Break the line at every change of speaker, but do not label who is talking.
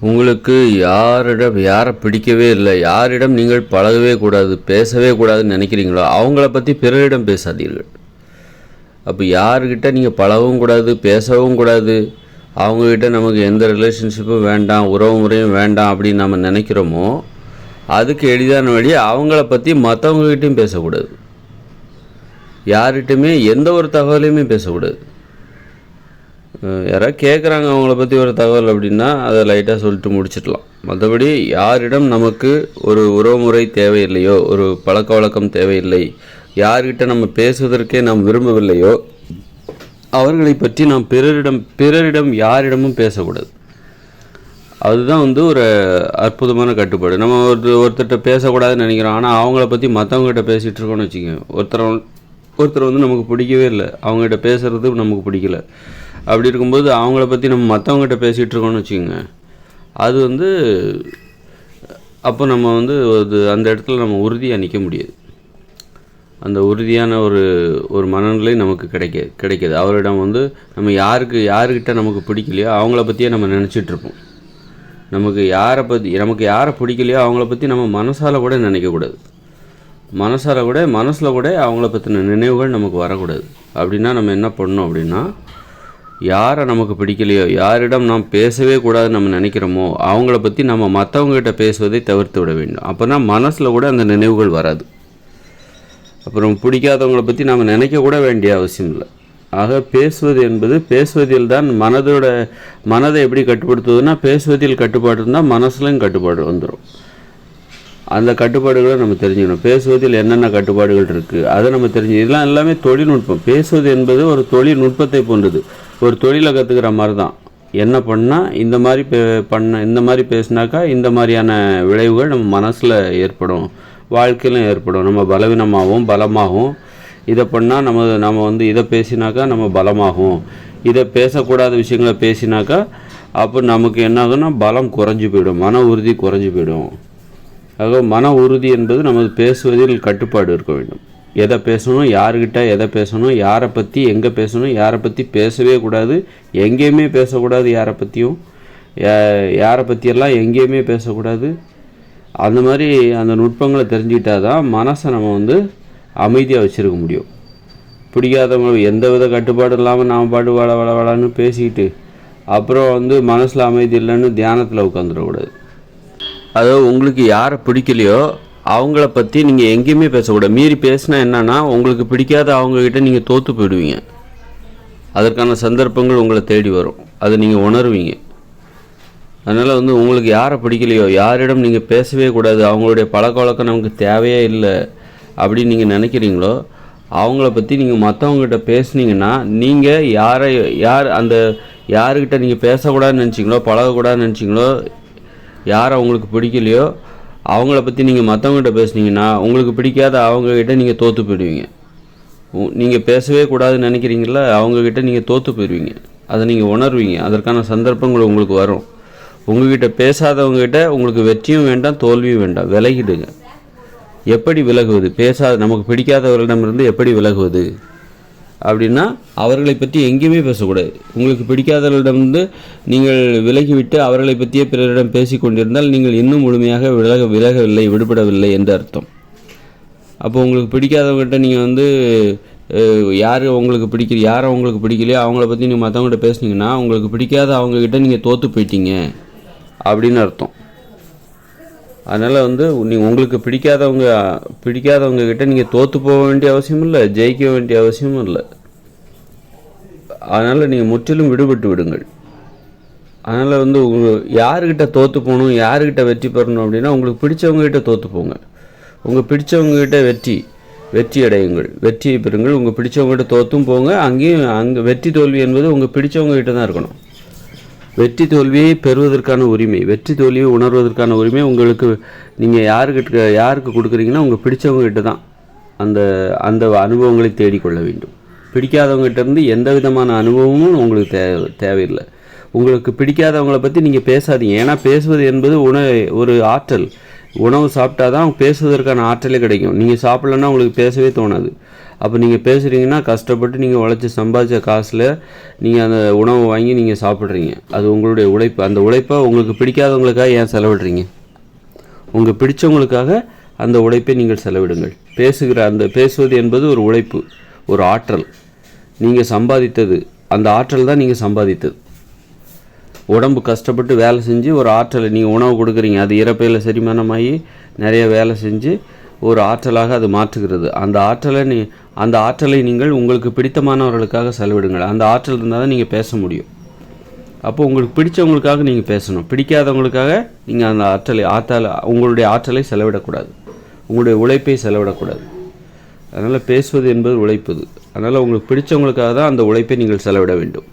உங்களுக்கு யாரிடம் யாரை பிடிக்கவே இல்லை யாரிடம் நீங்கள் பழகவே கூடாது பேசவே கூடாதுன்னு நினைக்கிறீங்களோ அவங்கள பற்றி பிறரிடம் பேசாதீர்கள். அப்போ யாருக்கிட்ட நீங்கள் பழகவும் கூடாது பேசவும் கூடாது அவங்கக்கிட்ட நமக்கு எந்த ரிலேஷன்ஷிப்பும் வேண்டாம் உறவு முறையும் வேண்டாம் அப்படின்னு நம்ம நினைக்கிறோமோ அதுக்கு எளிதான வழி அவங்கள பற்றி மற்றவங்ககிட்டையும் பேசக்கூடாது. யார்கிட்டையுமே எந்த ஒரு தகவலையுமே பேசக்கூடாது. யாராவது கேட்குறாங்க அவங்கள பற்றி ஒரு தகவல் அப்படின்னா அதை லைட்டாக சொல்லிட்டு முடிச்சிடலாம். மற்றபடி யாரிடம் நமக்கு ஒரு உறவுமுறை தேவையில்லையோ ஒரு பழக்க வழக்கம் தேவையில்லை யார்கிட்ட நம்ம பேசுவதற்கே நாம் விரும்பவில்லையோ அவர்களை பற்றி நாம் பிறரிடம் பிறரிடம் யாரிடமும் பேசக்கூடாது. அதுதான் வந்து ஒரு அற்புதமான கட்டுப்பாடு. நம்ம ஒரு ஒருத்தர்கிட்ட பேசக்கூடாதுன்னு நினைக்கிறோம். ஆனால் அவங்கள பற்றி மற்றவங்ககிட்ட பேசிகிட்டு இருக்கோம்னு வச்சுக்கோங்க. ஒருத்தர் ஒருத்தர் வந்து நமக்கு பிடிக்கவே இல்லை. அவங்ககிட்ட பேசுகிறது நமக்கு பிடிக்கல. அப்படி இருக்கும்போது அவங்கள பற்றி நம்ம மற்றவங்ககிட்ட பேசிகிட்டு இருக்கோம்னு வச்சுக்கோங்க. அது வந்து அப்போ நம்ம வந்து அது அந்த இடத்துல நம்ம உறுதியாக நிற்க முடியாது. அந்த உறுதியான ஒரு ஒரு மனநிலை நமக்கு கிடைக்க கிடைக்கிது. அவரிடம் வந்து நம்ம யாருக்கு யாருக்கிட்ட நமக்கு பிடிக்கலையோ அவங்கள பற்றியே நம்ம நினச்சிட்டு இருப்போம். நமக்கு யாரை பற்றி நமக்கு யாரை பிடிக்கலையோ அவங்கள பற்றி நம்ம மனசால் கூட நினைக்கக்கூடாது மனசால் கூட மனசில் கூட அவங்கள பற்றின நினைவுகள் நமக்கு வரக்கூடாது. அப்படின்னா நம்ம என்ன பண்ணணும் அப்படின்னா யாரை நமக்கு பிடிக்கலையோ யாரிடம் நாம் பேசவே கூடாதுன்னு நம்ம நினைக்கிறோமோ அவங்கள பற்றி நம்ம மற்றவங்ககிட்ட பேசுவதை தவிர்த்து விட வேண்டும். அப்போனா மனசில் கூட அந்த நினைவுகள் வராது. அப்புறம் பிடிக்காதவங்கள பற்றி நாம் நினைக்க கூட வேண்டிய அவசியம் இல்லை. ஆக பேசுவது என்பது பேசுவதில் தான் மனதோட மனதை எப்படி கட்டுப்படுத்துவதுன்னா பேசுவதில் கட்டுப்பாடு இருந்தால் மனசுலையும் கட்டுப்பாடு வந்துடும் அந்த கட்டுப்பாடுகளை நம்ம தெரிஞ்சுக்கணும். பேசுவதில் என்னென்ன கட்டுப்பாடுகள் இருக்குது அதை நம்ம தெரிஞ்சு இதெல்லாம் எல்லாமே தொழில்நுட்பம். பேசுவது என்பது ஒரு தொழில்நுட்பத்தை போன்றது. ஒரு தொழிலை கற்றுக்கிற மாதிரி தான் என்ன பண்ணால் இந்த மாதிரி பே பண்ண இந்த மாதிரி பேசினாக்கா இந்த மாதிரியான விளைவுகள் நம்ம மனசில் ஏற்படும். வாழ்க்கையிலும் ஏற்படும். நம்ம பலவீனமாகவும் பலமாகவும். இதை பண்ணால் நம்ம நம்ம வந்து இதை பேசினாக்கா நம்ம பலமாகும். இதை பேசக்கூடாத விஷயங்களை பேசினாக்கா அப்போ நமக்கு என்ன ஆகுன்னா பலம் குறைஞ்சி போயிடும். மன உறுதி குறைஞ்சி போயிடும். ஆக மன உறுதி என்பது நமது பேசுவதில் கட்டுப்பாடு இருக்க வேண்டும். எதை பேசணும் யாருக்கிட்ட எதை பேசணும் யாரை பற்றி எங்கே பேசணும் யாரை பற்றி பேசவே கூடாது எங்கேயுமே பேசக்கூடாது யாரை பற்றியும் யாரை பற்றியெல்லாம் எங்கேயுமே பேசக்கூடாது. அந்த மாதிரி அந்த நுட்பங்களை தெரிஞ்சுக்கிட்டா தான் மனசை நம்ம வந்து அமைதியாக வச்சுருக்க முடியும். பிடிக்காதவங்க எந்த வித கட்டுப்பாடு இல்லாமல் நாம் பாட்டு வள வள வளன்னு பேசிக்கிட்டு அப்புறம் வந்து மனசில் அமைதி இல்லைன்னு தியானத்தில் உட்காந்துடக்கூடாது அதாவது உங்களுக்கு யாரை பிடிக்கலையோ அவங்கள பற்றி நீங்கள் எங்கேயுமே பேசக்கூடாது மீறி பேசினா என்னன்னா உங்களுக்கு பிடிக்காத அவங்கக்கிட்ட நீங்கள் தோற்று போயிடுவீங்க. அதற்கான சந்தர்ப்பங்கள் உங்களை தேடி வரும். அதை நீங்கள் உணர்வீங்க. அதனால் வந்து உங்களுக்கு யாரை பிடிக்கலையோ யாரிடம் நீங்கள் பேசவே கூடாது அவங்களுடைய பழக்க வழக்கம் நமக்கு தேவையே இல்லை அப்படின்னு நீங்கள் நினைக்கிறீங்களோ அவங்கள பற்றி நீங்கள் மற்றவங்ககிட்ட பேசுனீங்கன்னா நீங்கள் யாரை யார் அந்த யாருக்கிட்ட நீங்கள் பேசக்கூடாதுன்னு நினச்சிங்களோ பழகக்கூடாதுன்னு நினச்சிங்களோ யாரை உங்களுக்கு பிடிக்கலையோ அவங்கள பற்றி நீங்கள் மற்றவங்ககிட்ட பேசுனீங்கன்னா உங்களுக்கு பிடிக்காத அவங்கக்கிட்ட நீங்கள் தோற்று போயிடுவீங்க. நீங்கள் பேசவே கூடாதுன்னு நினைக்கிறீங்களா அவங்கக்கிட்ட நீங்கள் தோற்று போயிடுவீங்க. அதை நீங்கள் உணர்வீங்க. அதற்கான சந்தர்ப்பங்கள் உங்களுக்கு வரும். உங்ககிட்ட பேசாதவங்ககிட்ட உங்களுக்கு வெற்றியும் வேண்டாம் தோல்வியும் வேண்டாம். விலகிடுங்க. எப்படி விலகுவது? பேசாத நமக்கு பிடிக்காதவர்களிடமிருந்து எப்படி விலகுவது? அப்படின்னா அவர்களை பற்றி எங்கேயுமே பேசக்கூடாது. உங்களுக்கு பிடிக்காதவர்களிடமிருந்து நீங்கள் விலகிவிட்டு அவர்களை பற்றியே பிறரிடம் பேசி கொண்டிருந்தால் நீங்கள் இன்னும் முழுமையாக விலக விலகவில்லை விடுபடவில்லை என்று அர்த்தம். அப்போ உங்களுக்கு பிடிக்காதவங்ககிட்ட நீங்கள் வந்து யார் உங்களுக்கு பிடிக்கல யாரை உங்களுக்கு பிடிக்கலையோ அவங்கள பற்றி நீங்கள் மற்றவங்ககிட்ட பேசுனீங்கன்னா உங்களுக்கு பிடிக்காத அவங்கக்கிட்ட நீங்கள் தோற்று போயிட்டீங்க அப்படின்னு அர்த்தம். அதனால் வந்து நீங்கள் உங்களுக்கு பிடிக்காதவங்க பிடிக்காதவங்க கிட்ட நீங்கள் தோற்று போக வேண்டிய அவசியமும் இல்லை ஜெயிக்க வேண்டிய அவசியமும் இல்லை. அதனால் நீங்கள் முற்றிலும் விடுபட்டு விடுங்கள். அதனால் வந்து உங்கள் யாருக்கிட்ட தோற்று போகணும் யாருக்கிட்ட வெற்றி பெறணும் அப்படின்னா உங்களுக்கு பிடிச்சவங்ககிட்ட தோற்று போங்க. உங்கள் பிடிச்சவங்ககிட்ட வெற்றி வெற்றி அடையுங்கள். வெற்றியை பெறுங்கள். உங்கள் பிடிச்சவங்ககிட்ட தோற்றும் போங்க. அங்கேயும் அங்கே வெற்றி தோல்வி என்பது உங்கள் பிடிச்சவங்ககிட்ட தான் இருக்கணும். வெற்றி தோல்வியை பெறுவதற்கான உரிமை வெற்றி தோல்வியை உணர்வதற்கான உரிமை உங்களுக்கு நீங்கள் யாருக்கிட்ட யாருக்கு கொடுக்குறீங்கன்னா உங்கள் பிடிச்சவங்ககிட்ட தான் அந்த அந்த அனுபவங்களை தேடிக்கொள்ள வேண்டும். பிடிக்காதவங்ககிட்ட இருந்து எந்த விதமான அனுபவமும் உங்களுக்கு தே தேவையில்லை. உங்களுக்கு பிடிக்காதவங்கள பற்றி நீங்கள் பேசாதீங்க. ஏன்னா பேசுவது என்பது உண ஒரு ஆற்றல். உணவு சாப்பிட்டா தான் பேசுவதற்கான ஆற்றலே கிடைக்கும். நீங்கள் சாப்பிட்லன்னா உங்களுக்கு பேசவே தோணாது. அப்போ நீங்கள் பேசுகிறீங்கன்னா கஷ்டப்பட்டு நீங்கள் உழைச்சி சம்பாதிச்ச காசில் நீங்கள் அந்த உணவை வாங்கி நீங்கள் சாப்பிட்றீங்க. அது உங்களுடைய உழைப்பு. அந்த உழைப்பை உங்களுக்கு பிடிக்காதவங்களுக்காக ஏன் செலவிடுறீங்க? உங்களுக்கு பிடிச்சவங்களுக்காக அந்த உழைப்பை நீங்கள் செலவிடுங்கள். பேசுகிற அந்த பேசுவது என்பது ஒரு உழைப்பு ஒரு ஆற்றல். நீங்கள் சம்பாதித்தது அந்த ஆற்றல் தான் நீங்கள் சம்பாதித்தது. உடம்பு கஷ்டப்பட்டு வேலை செஞ்சு ஒரு ஆற்றலை நீங்கள் உணவு கொடுக்குறீங்க. அது இறப்பையில் செரிமானமாகி நிறைய வேலை செஞ்சு ஒரு ஆற்றலாக அது மாற்றுகிறது. அந்த ஆற்றலை நீ அந்த ஆற்றலை நீங்கள் உங்களுக்கு பிடித்தமானவர்களுக்காக செலவிடுங்கள். அந்த ஆற்றல் இருந்தால் தான் நீங்கள் பேச முடியும். அப்போ உங்களுக்கு பிடிச்சவங்களுக்காக நீங்கள் பேசணும். பிடிக்காதவங்களுக்காக நீங்கள் அந்த ஆற்றலை ஆற்றலை உங்களுடைய ஆற்றலை செலவிடக்கூடாது. உங்களுடைய உழைப்பை செலவிடக்கூடாது. அதனால் பேசுவது என்பது உழைப்பது. அதனால் உங்களுக்கு பிடிச்சவங்களுக்காக தான் அந்த உழைப்பை நீங்கள் செலவிட வேண்டும்.